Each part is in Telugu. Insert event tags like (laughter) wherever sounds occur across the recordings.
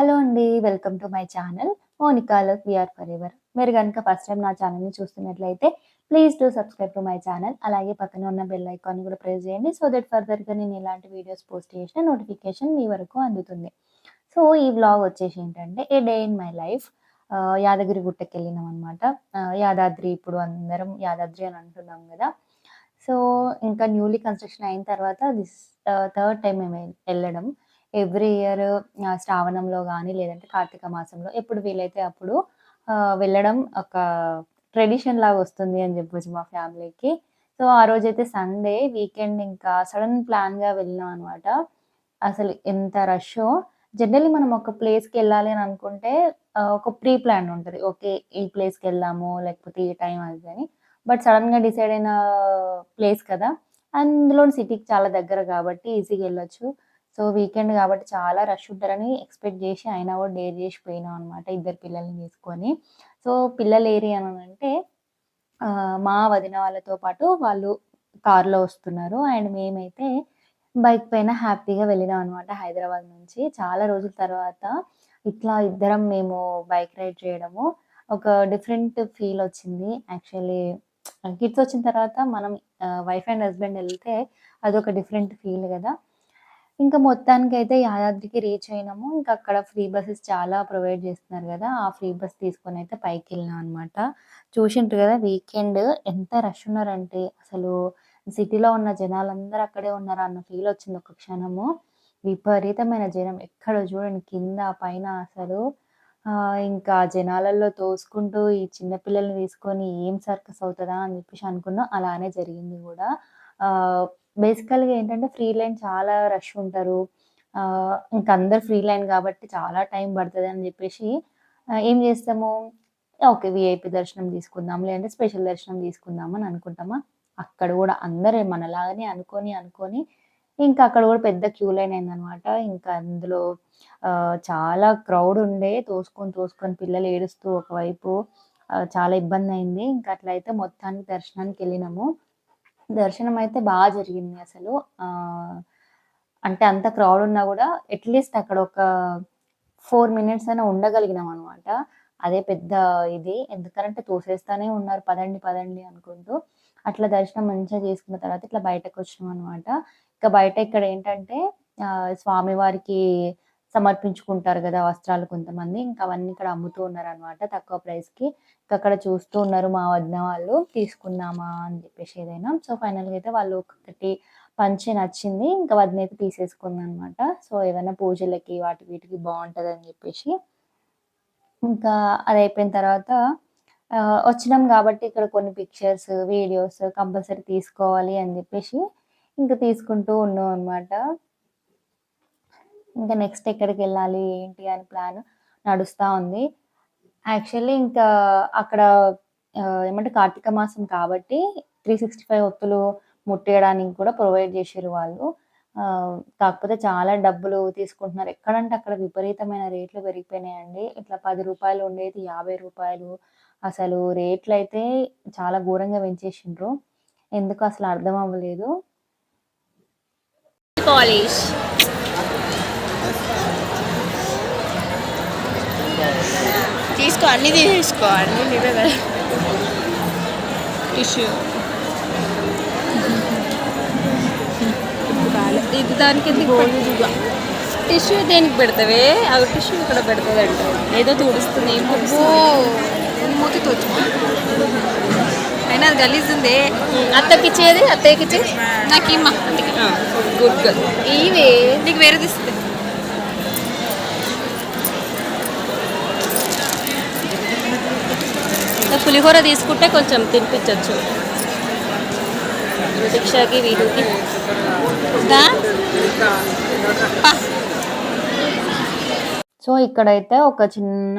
హలో అండి. వెల్కమ్ టు మై ఛానల్ మోనికాలో విఆర్ ఫర్ ఎవర్ మీరు కనుక ఫస్ట్ టైం నా ఛానల్‌ని చూస్తున్నట్లయితే please do subscribe to my channel. అలాగే పక్కన ఉన్న బెల్ ఐకాన్ కూడా ప్రెస్ చేయండి. సో దట్ ఫర్దర్‌గా నేను ఇలాంటి వీడియోస్ పోస్ట్ చేసిన నోటిఫికేషన్ మీ వరకు అందుతుంది. సో ఈ వ్లాగ్ వచ్చేసి ఏంటంటే a day in my life Yadagiri గుట్టకి వెళ్ళినాం అనమాట యాదాద్రి ఇప్పుడు అందరం యాదాద్రి అని అంటున్నాం కదా సో ఇంకా న్యూలీ కన్‌స్ట్రక్షన్ అయిన తర్వాత దిస్ థర్డ్ టైం మేము వెళ్ళడం ఎవ్రీ ఇయర్ శ్రావణంలో కానీ లేదంటే కార్తీక మాసంలో ఎప్పుడు వీలైతే అప్పుడు వెళ్ళడం ఒక ట్రెడిషన్ లాగా వస్తుంది అని చెప్పొచ్చు మా ఫ్యామిలీకి. సో ఆ రోజైతే సండే వీకెండ్ ఇంకా సడన్ ప్లాన్‌గా వెళ్ళినాం అనమాట. అసలు ఎంత రష్ జనరల్లీ మనం ఒక ప్లేస్కి వెళ్ళాలి అని అనుకుంటే ఒక ప్రీ ప్లాన్ ఉంటుంది ఓకే. ఈ ప్లేస్కి వెళ్దాము లేకపోతే ఈ టైం అది అని. బట్ సడన్గా డిసైడ్ అయిన ప్లేస్ కదా! అందులో సిటీకి చాలా దగ్గర కాబట్టి ఈజీగా వెళ్ళొచ్చు సో వీకెండ్ కాబట్టి చాలా రష్ ఉంటారని ఎక్స్‌పెక్ట్ చేసి ఆయన కూడా డేర్ చేసి పోయినాం అనమాట ఇద్దరు పిల్లల్ని తీసుకొని. సో పిల్లలేరి అని అంటే మా వదిన వాళ్ళతో పాటు వాళ్ళు కార్‌లో వస్తున్నారు. అండ్ మేమైతే బైక్ పైన హ్యాపీగా వెళ్ళినాం అనమాట హైదరాబాద్ నుంచి. చాలా రోజుల తర్వాత ఇట్లా ఇద్దరం మేము బైక్ రైడ్ చేయడము ఒక డిఫరెంట్ ఫీల్ వచ్చింది. యాక్చువల్లీ కిడ్స్ వచ్చిన తర్వాత మనం వైఫ్ అండ్ హస్బెండ్ వెళ్తే అదొక డిఫరెంట్ ఫీల్ కదా ఇంకా మొత్తానికి అయితే యాదాద్రికి రీచ్ అయినాము. ఇంకా అక్కడ ఫ్రీ బస్సెస్ చాలా ప్రొవైడ్ చేస్తున్నారు కదా ఆ ఫ్రీ బస్ పైకి వెళ్ళాను అనమాట. చూషిండ్రు కదా వీకెండ్ ఎంత రష్ ఉన్నారంటే అసలు సిటీలో ఉన్న జనాలందరూ అక్కడే ఉన్నారు అన్న ఫీల్ వచ్చింది ఒక క్షణము. విపరీతమైన జనం ఎక్కడ చూడండి కింద, పైన అసలు ఇంకా జనాలలో తోసుకుంటూ ఈ చిన్నపిల్లల్ని తీసుకొని ఏం సర్కస్ అవుతుందా అని చెప్పేసి అనుకున్నాం. అలానే జరిగింది కూడా బేసికల్‌గా ఏంటంటే ఫ్రీ లైన్ చాలా రష్ ఉంటారు. ఇంకా అందరు ఫ్రీ లైన్ కాబట్టి చాలా టైం పడుతుంది అని చెప్పేసి ఏం చేస్తాము ఓకే. వీఐపీ దర్శనం తీసుకుందాం. లేదంటే స్పెషల్ దర్శనం తీసుకుందాం అని అనుకుంటామా? అక్కడ కూడా అందరూ మనలాగానే అనుకొని అనుకొని ఇంకా అక్కడ కూడా పెద్ద క్యూ లైన్ అయిందనమాట. ఇంకా అందులో చాలా క్రౌడ్ ఉండే తోసుకొని, తోసుకొని పిల్లలు ఏడుస్తూ ఒకవైపు చాలా చాలా ఇబ్బందయింది. ఇంకా అట్లయితే మొత్తానికి దర్శనానికి వెళ్ళినాము దర్శనం అయితే బాగా జరిగింది అసలు. అంటే అంత క్రౌడ్ ఉన్నా కూడా అట్‌లీస్ట్ అక్కడ ఒక ఫోర్ మినిట్స్ అయినా ఉండగలిగినాం అనమాట. అదే పెద్ద ఇది. ఎందుకంటే తోసేస్తానే ఉన్నారు పదండి, పదండి అనుకుంటూ. అట్లా దర్శనం మంచిగా చేసుకున్న తర్వాత ఇట్లా బయటకొచ్చినాం అనమాట. ఇక బయట ఇక్కడ ఏంటంటే స్వామివారికి సమర్పించుకుంటారు కదా వస్త్రాలు కొంతమంది. ఇంకా అవన్నీ ఇక్కడ అమ్ముతూ ఉన్నారనమాట తక్కువ ప్రైస్‌కి. ఇంకా అక్కడ చూస్తూ ఉన్నారు మా వదిన వాళ్ళు. తీసుకుందామా అని చెప్పేసి ఏదైనా. సో ఫైనల్‌గా అయితే వాళ్ళు ఒక్కొక్కటి పంచి నచ్చింది. ఇంకా వదిన అయితే తీసేసుకుందనమాట. సో ఏదైనా పూజలకి వాటి వీటికి బావుంటదని చెప్పేసి. ఇంకా అది అయిపోయిన తర్వాత వచ్చినాం కాబట్టి ఇక్కడ కొన్ని పిక్చర్స్, వీడియోస్ కంపల్సరీ తీసుకోవాలి అని చెప్పేసి ఇంకా తీసుకుంటూ ఉన్నాం అనమాట. ఇంకా నెక్స్ట్ ఎక్కడికి వెళ్ళాలి ఏంటి అని ప్లాన్ నడుస్తూ ఉంది. యాక్చువల్లీ ఇంకా అక్కడ ఏమంటే కార్తీక మాసం కాబట్టి 365 ఒత్తులు ముట్టేయడానికి కూడా ప్రొవైడ్ చేసారు వాళ్ళు. కాకపోతే చాలా డబ్బులు తీసుకుంటున్నారు. ఎక్కడంటే అక్కడ విపరీతమైన రేట్లు పెరిగిపోయినాయండి. ఇట్లా పది రూపాయలు ఉండేది యాభై రూపాయలు అసలు రేట్లు అయితే చాలా ఘోరంగా పెంచేసిండ్రు ఎందుకు అసలు అర్థం అవ్వలేదు. కాలేజ్ తీసుకో అన్ని తీసుకో అన్ని నీవే కదా. టిష్యూ. ఇది దానికి టిష్యూ దేనికి పెడతావే? అవి టిష్యూ ఇక్కడ పెడుతుంది అంట ఏదో తుడుస్తుంది తుడుస్తుంది? మూతితో అయినా అది గలీజ్ ఉంది అత్తకి ఇచ్చేది అత్తయ్యకి ఇచ్చేది? నాకు ఇమ్మా గుడ్ గర్ల్. ఇవే నీకు వేరేది ఇస్తుంది పులిహోర తీసుకుంటే కొంచెం తినిపించవచ్చు దీక్షకి వీటికి సో ఇక్కడైతే ఒక చిన్న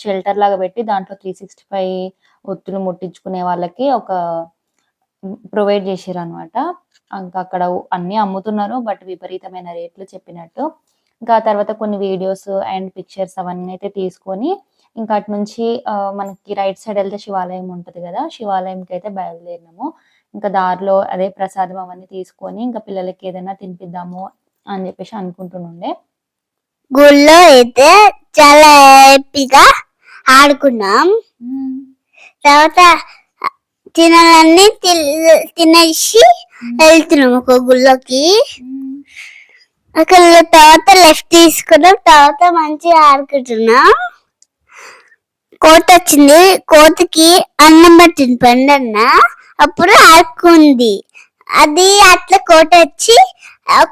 షెల్టర్ లాగా పెట్టి దాంట్లో 365 ఒత్తులు ముట్టించుకునే వాళ్ళకి ఒక ప్రొవైడ్ చేషిర్రనమాట. ఇంకా అక్కడ అన్నీ అమ్ముతున్నారు. బట్ విపరీతమైన రేట్లు చెప్పినట్టు. ఇంకా తర్వాత కొన్ని వీడియోస్ అండ్ పిక్చర్స్ అవన్నీ అయితే తీసుకొని ఇంకా అటు నుంచి మనకి రైట్ సైడ్ ఎళ్తే శివాలయం ఉంటది గదా! శివాలయంకైతే బయలుదేరినాము. ఇంకా దారిలో అదే ప్రసాదం అవన్నీ తీసుకొని ఇంకా పిల్లలకి ఏదైనా తినిపిద్దాము అని జెప్పేసి అనుకుంటుండే. గుళ్ళో అయితే చాలా హ్యాపీగా ఆడుకున్నాం తర్వాత తినాలన్నీ తినేసి వెళ్తున్నాం ఒక గుళ్ళోకి అక్కడ తర్వాత లెఫ్ట్ తీసుకున్నాం తర్వాత మంచిగా ఆడుకుంటున్నాం కోత వచ్చింది కోతకి అన్నం పట్టింది పండన్న. అప్పుడు ఆడుకుంది అది అట్లా కోట వచ్చి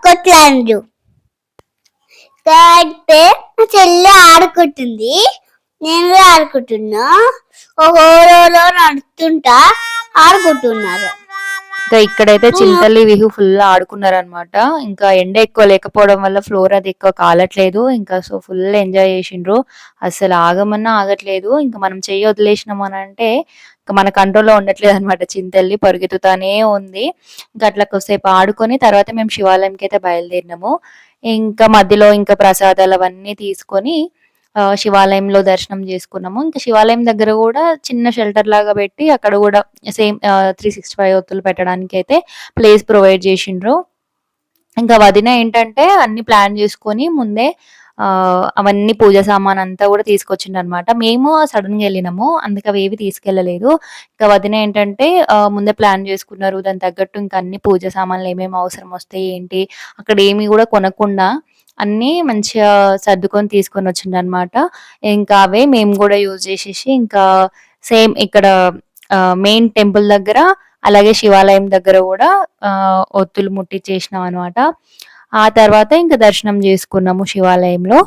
కొట్లాడు అయితే మా చెల్లి ఆడుకుంటుంది. నేను కూడా ఆడుకుంటున్నా. ఓహోలో నడుస్తుంటా ఆడుకుంటున్నారు. ఇంకా ఇక్కడైతే చింతల్లి విహు ఫుల్ ఆడుకున్నారనమాట ఇంకా ఎండ ఎక్కువ లేకపోవడం వల్ల ఫ్లోర్ అది ఎక్కువ కాలట్లేదు. ఇంకా సో ఫుల్ ఎంజాయ్ చేసిండ్రు. అసలు ఆగమన్నా ఆగట్లేదు. ఇంకా మనం చెయ్యి వదిలేసినాం అని అంటే ఇంకా మన కంట్రోల్లో ఉండట్లేదు అనమాట చింతల్లి పరుగెత్తుతానే ఉంది. ఇంకా అట్లా కొద్దిసేపు ఆడుకొని తర్వాత మేము శివాలయంకి అయితే బయలుదేరినాము. ఇంకా మధ్యలో ఇంకా ప్రసాదాలు అవన్నీ తీసుకొని శివాలయంలో దర్శనం చేసుకున్నాము. ఇంకా శివాలయం దగ్గర కూడా చిన్న షెల్టర్ లాగా పెట్టి అక్కడ కూడా సేమ్ త్రీ సిక్స్టీ ఫైవ్ ఒత్తులు పెట్టడానికి అయితే ప్లేస్ ప్రొవైడ్ చేసిండ్రు. ఇంకా వదిన ఏంటంటే అన్ని ప్లాన్ చేసుకొని ముందే అవన్నీ పూజ సామాన్ అంతా కూడా తీసుకొచ్చిండు అనమాట మేము సడన్గా వెళ్ళినాము. అందుకే అవి ఏవి తీసుకెళ్ళలేదు. ఇంకా వదిన ఏంటంటే ముందే ప్లాన్ చేసుకున్నారు. దాని తగ్గట్టు ఇంకా అన్ని పూజ సామాన్లు ఏమేమి అవసరం వస్తాయి ఏంటి అక్కడ ఏమి కూడా కొనకుండా అన్నీ మంచిగా సర్దుకొని తీసుకొని వచ్చిండు అనమాట ఇంకా అవే మేము కూడా యూజ్ చేసేసి ఇంకా సేమ్ ఇక్కడ మెయిన్ టెంపుల్ దగ్గర అలాగే శివాలయం దగ్గర కూడా ఒత్తులు ముట్టి చేసినాం అనమాట ఆ తర్వాత ఇంకా దర్శనం చేసుకున్నాము శివాలయంలో.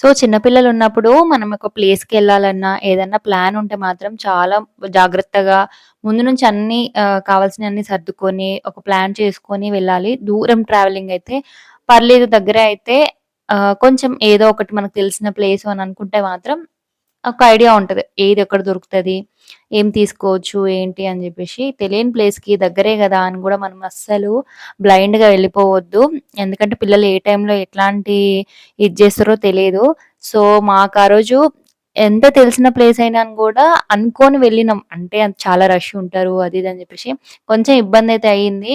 సో చిన్నపిల్లలు ఉన్నప్పుడు మనం ఒక ప్లేస్కి వెళ్ళాలన్నా ఏదన్నా ప్లాన్ ఉంటే మాత్రం చాలా జాగ్రత్తగా ముందు నుంచి అన్ని కావాల్సిన అన్ని సర్దుకొని ఒక ప్లాన్ చేసుకొని వెళ్ళాలి. దూరం ట్రావెలింగ్ అయితే పర్లేదు దగ్గర అయితే కొంచెం ఏదో ఒకటి మనకు తెలిసిన ప్లేస్ అని అనుకుంటే మాత్రం ఒక ఐడియా ఉంటుంది ఏది ఎక్కడ దొరుకుతుంది ఏం తీసుకోవచ్చు? ఏంటి? అని చెప్పేసి తెలియని ప్లేస్‌కి దగ్గరే కదా అని కూడా మనం అస్సలు బ్లైండ్‌గా వెళ్ళిపోవద్దు. ఎందుకంటే పిల్లలు ఏ టైంలో ఎట్లాంటి ఇది చేస్తారో తెలియదు సో, మాకు ఆ రోజు ఎంత తెలిసిన ప్లేస్ అయినా కూడా అనుకోని వెళ్ళినాం. అంటే అది చాలా రష్ ఉంటారు. అది ఇది అని చెప్పేసి కొంచెం ఇబ్బందయితే అయింది. అయ్యింది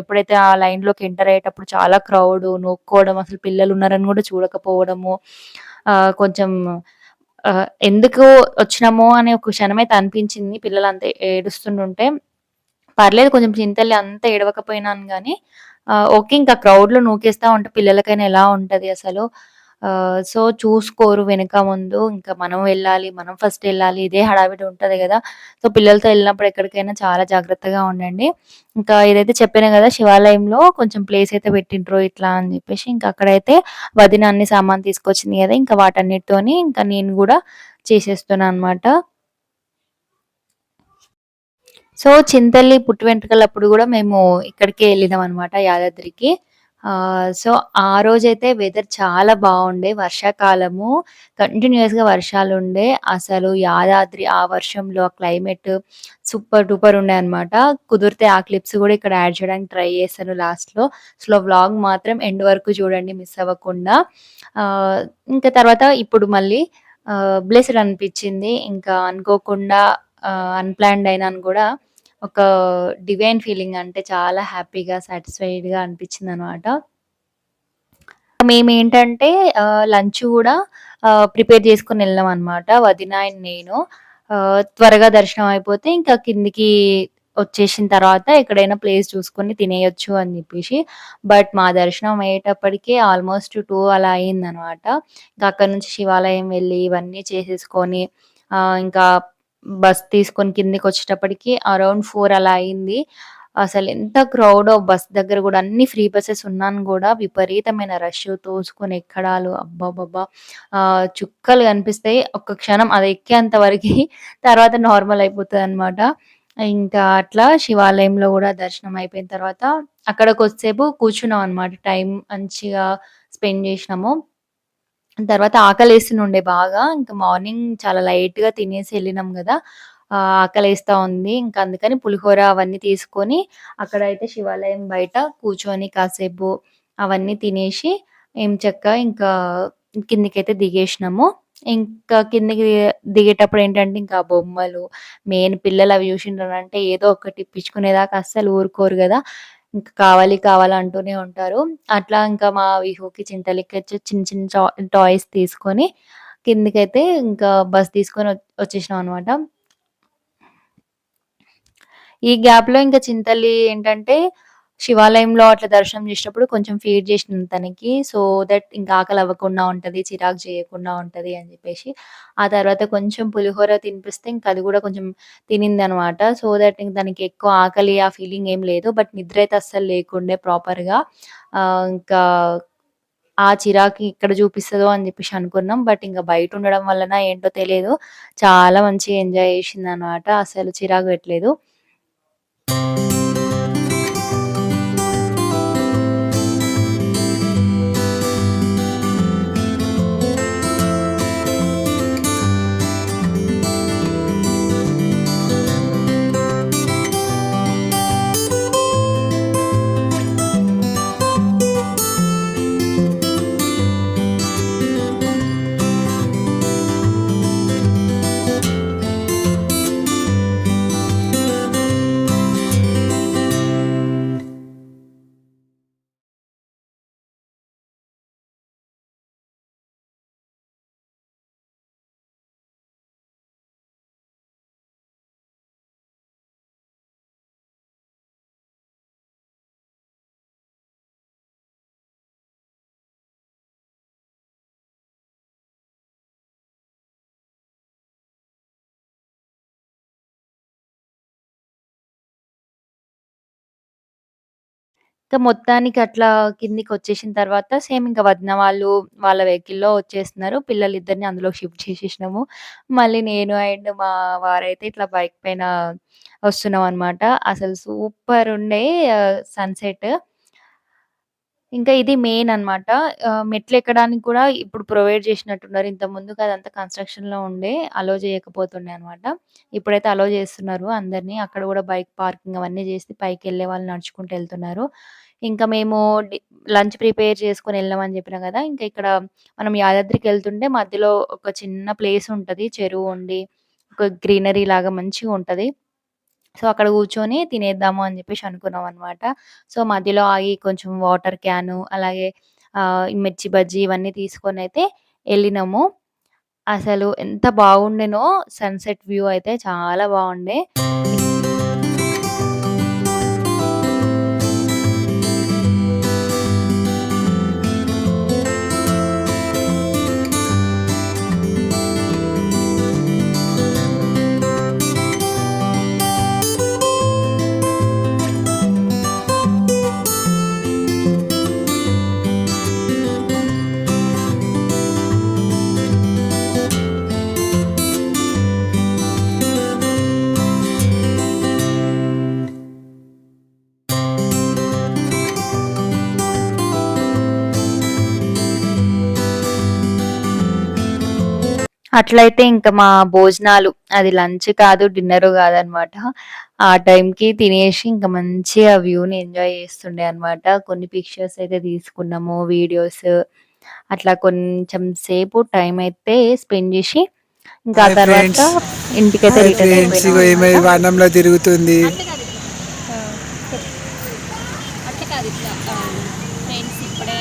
ఎప్పుడైతే ఆ లైన్‌లోకి ఎంటర్ అయ్యేటప్పుడు చాలా క్రౌడు, నొక్కోవడం, అసలు పిల్లలు ఉన్నారని కూడా చూడకపోవడము. కొంచెం ఎందుకు వచ్చినామో అనే ఒక అయితే అనిపించింది. పిల్లలంతా ఏడుస్తుంటుంటే. పర్లేదు కొంచెం చింతల్లి అంత ఏడవకపోయినాను కానీ ఓకే. ఇంకా క్రౌడ్‌లో నూకేస్తా ఉంటే పిల్లలకైనా ఎలా ఉంటది అసలు. సో, చూసుకోరు వెనక ముందు. ఇంకా మనం వెళ్ళాలి, మనం ఫస్ట్ వెళ్ళాలి ఇదే హడావిడి ఉంటుంది కదా సో, పిల్లలతో వెళ్ళినప్పుడు ఎక్కడికైనా చాలా జాగ్రత్తగా ఉండండి. ఇంకా ఏదైతే చెప్పాను కదా శివాలయంలో కొంచెం ప్లేస్ అయితే పెట్టిండ్రు ఇట్లా అని చెప్పేసి ఇంకా అక్కడైతే వదిన అన్ని సామాను తీసుకొచ్చింది కదా ఇంకా వాటన్నిటితోని ఇంకా నేను కూడా చేసేస్తున్నా అనమాట. సో, చింతల్లి పుట్టు వెంట్రుకలప్పుడు కూడా మేము ఇక్కడికే ఎళ్ళినామనమాట యాదాద్రికి. సో, ఆ రోజైతే వెదర్ చాలా బాగుండే వర్షాకాలము కంటిన్యూయస్‌గా వర్షాలుండే. అసలు యాదాద్రి ఆ వర్షంలో ఆ క్లైమేట్ సూపర్ డూపర్ ఉండే అనమాట. కుదిరితే ఆ క్లిప్స్ కూడా ఇక్కడ యాడ్ చేయడానికి ట్రై చేశాను లాస్ట్‌లో. సో, వ్లాగ్ మాత్రం ఎండ్ వరకు చూడండి మిస్ అవ్వకుండా. ఇంకా తర్వాత ఇప్పుడు మళ్ళీ బ్లెస్డ్ అనిపించింది ఇంకా అనుకోకుండా అన్‌ప్లాన్డ్ అయినాను కూడా ఒక డివైన్ ఫీలింగ్ అంటే చాలా హ్యాపీగా, సాటిస్ఫైడ్‌గా అనిపించింది అనమాట మేమేంటంటే లంచ్ కూడా ప్రిపేర్ చేసుకుని వెళ్ళాం వదిన అండ్ నేను. త్వరగా దర్శనం అయిపోతే ఇంకా కిందికి వచ్చేసిన తర్వాత ఎక్కడైనా ప్లేస్ చూసుకొని తినేయొచ్చు అని చెప్పేసి బట్ మా దర్శనం అయ్యేటప్పటికే ఆల్మోస్ట్ టూ అలా అయిందనమాట. ఇంకా అక్కడ నుంచి శివాలయం వెళ్ళి ఇవన్నీ చేసేసుకొని ఇంకా బస్ తీసుకొని కిందికి వచ్చేటప్పటికి అరౌండ్ ఫోర్ అలా అయింది. అసలు ఎంత క్రౌడ్ బస్ దగ్గర కూడా అన్ని ఫ్రీ బస్సెస్ ఉన్నాను కూడా విపరీతమైన రష్ తోసుకొని ఎక్కడాలు అబ్బబ్బబ్బా! చుక్కలు కనిపిస్తాయి. ఒక్క క్షణం అది ఎక్కేంత వరకు (laughs) తర్వాత నార్మల్ అయిపోతుంది అనమాట ఇంకా అట్లా శివాలయంలో కూడా దర్శనం అయిపోయిన తర్వాత అక్కడ కొద్దిసేపు కూర్చున్నాం అనమాట. టైం మంచిగా స్పెండ్ చేసినాము తర్వాత ఆకలేస్తుండే బాగా. ఇంకా మార్నింగ్ చాలా లైట్‌గా తినేసి వెళ్ళినాం కదా ఆహ్, ఆకలేస్తా ఉంది. ఇంకా అందుకని పులిహోర అవన్నీ తీసుకొని అక్కడైతే శివాలయం బయట కూర్చొని కాసేపు అవన్నీ తినేసి ఎంచక్కా ఇంకా కిందికైతే దిగేసినాము. ఇంకా కిందికి దిగేటప్పుడు ఏంటంటే ఇంకా బొమ్మలు మెయిన్ పిల్లలు అవి చూసిండ్రంటే ఏదో ఒకటి ఇప్పించుకునేదాకా అస్సలు ఊరుకోరు కదా ఇంకా కావాలి కావాలి అంటూనే ఉంటారు. అట్లా ఇంకా మా విహుకి వచ్చి చిన్న చిన్న టాయ్స్ తీసుకొని కిందకైతే ఇంకా బస్ తీసుకొని వచ్చేసినాం అనమాట. ఈ గ్యాప్‌లో ఇంకా చింతల్లి ఏంటంటే శివాలయంలో అట్లా దర్శనం చేసినప్పుడు కొంచెం ఫీడ్ చేసిన తనకి. సో దట్ ఇంకా ఆకలి అవ్వకుండా ఉంటుంది చిరాకు చేయకుండా ఉంటుంది అని చెప్పేసి. ఆ తర్వాత కొంచెం పులిహోర తినిపిస్తే ఇంకా అది కూడా కొంచెం తినిందనమాట. సో దట్ ఇంక తనకి ఎక్కువ ఆకలి ఆ ఫీలింగ్ ఏం లేదు. బట్ నిద్ర అయితే అస్సలు లేకుండే ప్రాపర్‌గా. ఇంకా ఆ చిరాకు ఇక్కడ చూపిస్తుందో అని చెప్పేసి అనుకున్నాం. బట్ ఇంకా బయట ఉండడం వలన ఏంటో తెలియదు. చాలా మంచిగా ఎంజాయ్ చేసింది అనమాట అసలు చిరాకు పెట్టలేదు. ఇంకా మొత్తానికి అట్లా కిందికి వచ్చేసిన తర్వాత సేమ్ ఇంకా వదిన వాళ్ళు వాళ్ళ వెహికల్‌లో వచ్చేస్తున్నారు. పిల్లలిద్దరిని అందులో షిఫ్ట్ చేసేసినాము. మళ్ళీ నేను అండ్ మా వారైతే ఇట్లా బైక్ పైన వస్తున్నాం అనమాట. అసలు సూపర్ ఉండే ఆహ్, సన్‌సెట్. ఇంకా ఇది మెయిన్ అన్నమాట. ఆహ్, మెట్లెక్కడానికి కూడా ఇప్పుడు ప్రొవైడ్ చేసినట్టున్నారు. ఇంతకుముందుకు అదంతా కన్‌స్ట్రక్షన్‌లో ఉండే అలో చేయకపోతుండే అన్నమాట. ఇప్పుడైతే అలో చేస్తున్నారు అందరిని. అక్కడ కూడా బైక్ పార్కింగ్ అవన్నీ చేసి పైకెళ్ళే వాళ్ళు నడుచుకుంటూ ఎళ్తున్నారు. ఇంకా మేము డి లంచ్ ప్రిపేర్ చేసుకొని ఎళ్ళామని చెప్పినా కదా! ఇంకా ఇక్కడ మనం యాదాద్రికెళ్తుంటే మధ్యలో ఒక చిన్న ప్లేస్ ఉంటది. చెరువు ఉండి, ఒక గ్రీనరీ లాగా మంచిగా ఉంటది. సో, అక్కడ కూర్చొని తినేద్దాము అని చెప్పేసి అనుకున్నాం అనమాట. సో, మధ్యలో ఆగి కొంచెం వాటర్ క్యాను అలాగే మిర్చి బజ్జీ ఇవన్నీ తీసుకొని అయితే వెళ్ళినాము అసలు ఎంత బాగుండేనో సన్‌సెట్ వ్యూ అయితే చాలా బాగుండే. అట్లయితే ఇంక మా భోజనాలు అది లంచ్ కాదు, డిన్నరు కాదనమాట. ఆ టైంకి తినేసి ఇంక మంచిగా వ్యూని ఎంజాయ్ చేస్తుండే అనమాట. కొన్ని పిక్చర్స్ అయితే తీసుకున్నాము. వీడియోస్ అట్లా కొంచెం సేపు టైం అయితే స్పెండ్ చేసి ఇంకా తర్వాత. ఇంటికైతే రిటర్న్. వనంలో తిరుగుతుంది అట్లా కాదు ఇట్లా ఫ్రెండ్స్ ఇప్పుడే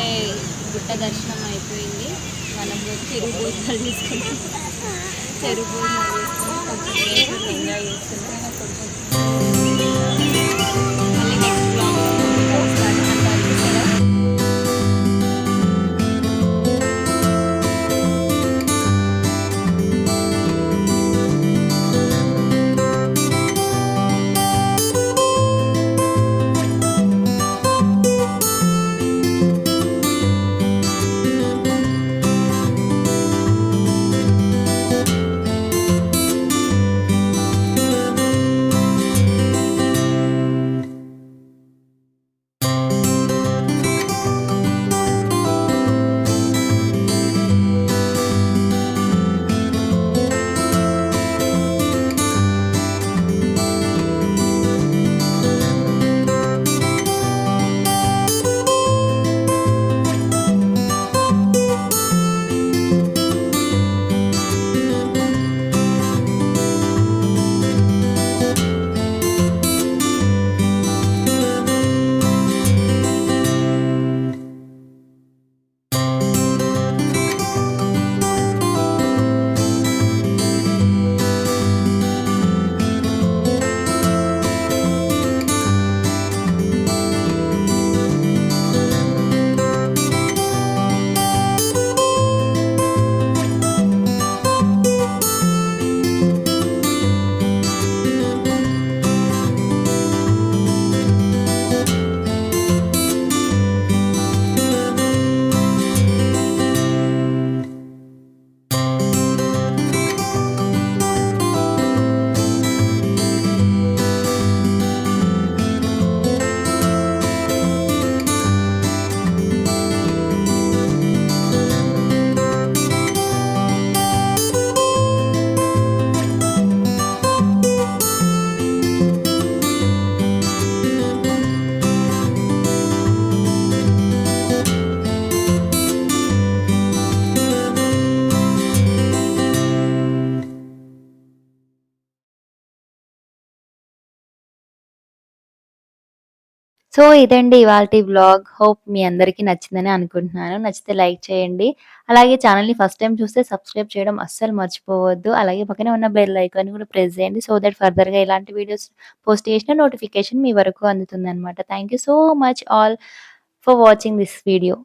గుట్ట దర్శనం అయిపోయింది భోజనాలు తీసుకుంటాం చెరువు. భోజనాలు చేసుకుని కొంచెం ఎంజాయ్ సో ఇదండి ఇవాళ వ్లాగ్. హోప్ మీ అందరికీ నచ్చిందని అనుకుంటున్నాను. నచ్చితే లైక్ చేయండి. అలాగే ఛానల్ని ఫస్ట్ టైం చూస్తే సబ్స్క్రైబ్ చేయడం అస్సలు మర్చిపోవద్దు. అలాగే పక్కనే ఉన్న బెల్ ఐకాన్ కూడా ప్రెస్ చేయండి సో దట్ ఫర్దర్గా ఇలాంటి వీడియోస్ పోస్ట్ చేసిన నోటిఫికేషన్ మీ వరకు అందుతుంది అనమాట thank you so much all for watching this video.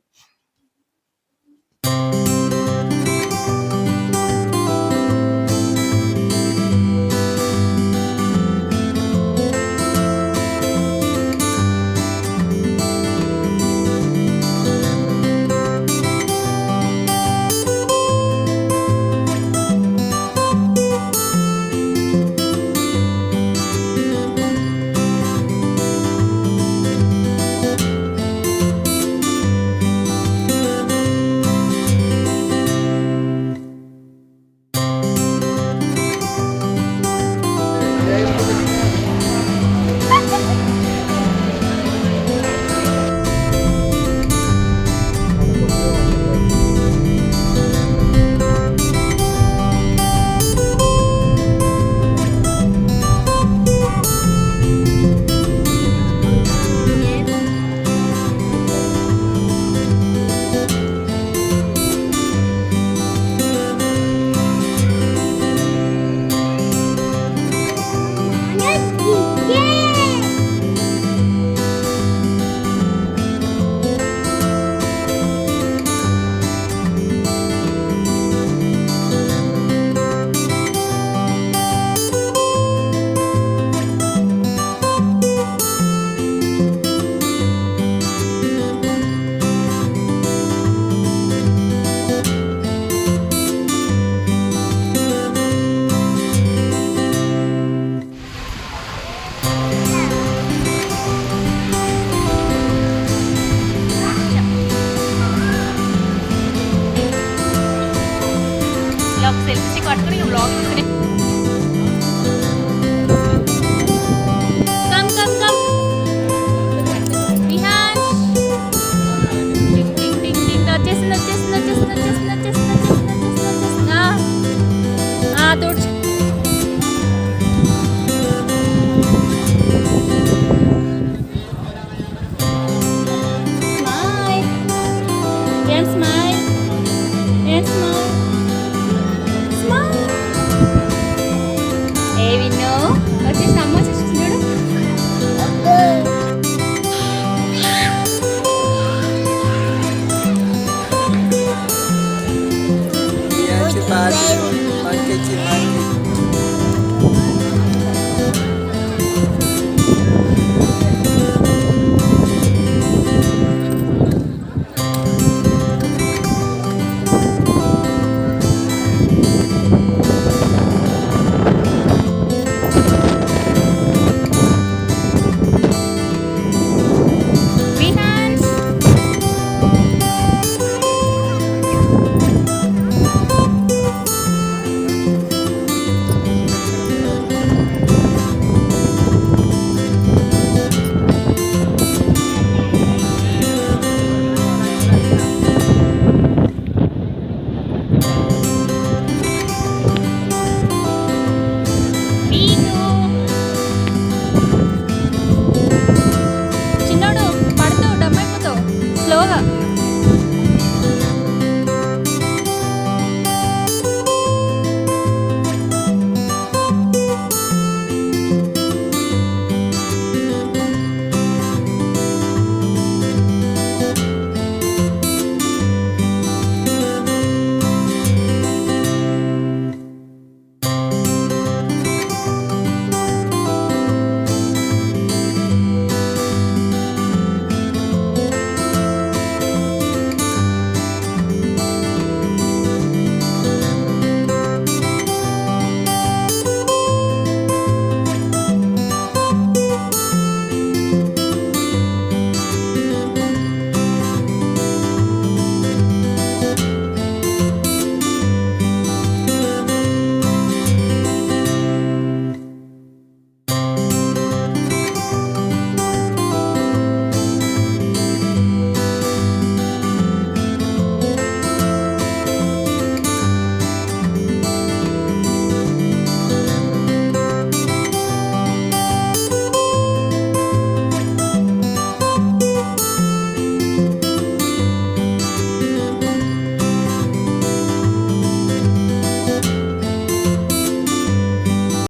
Christmas.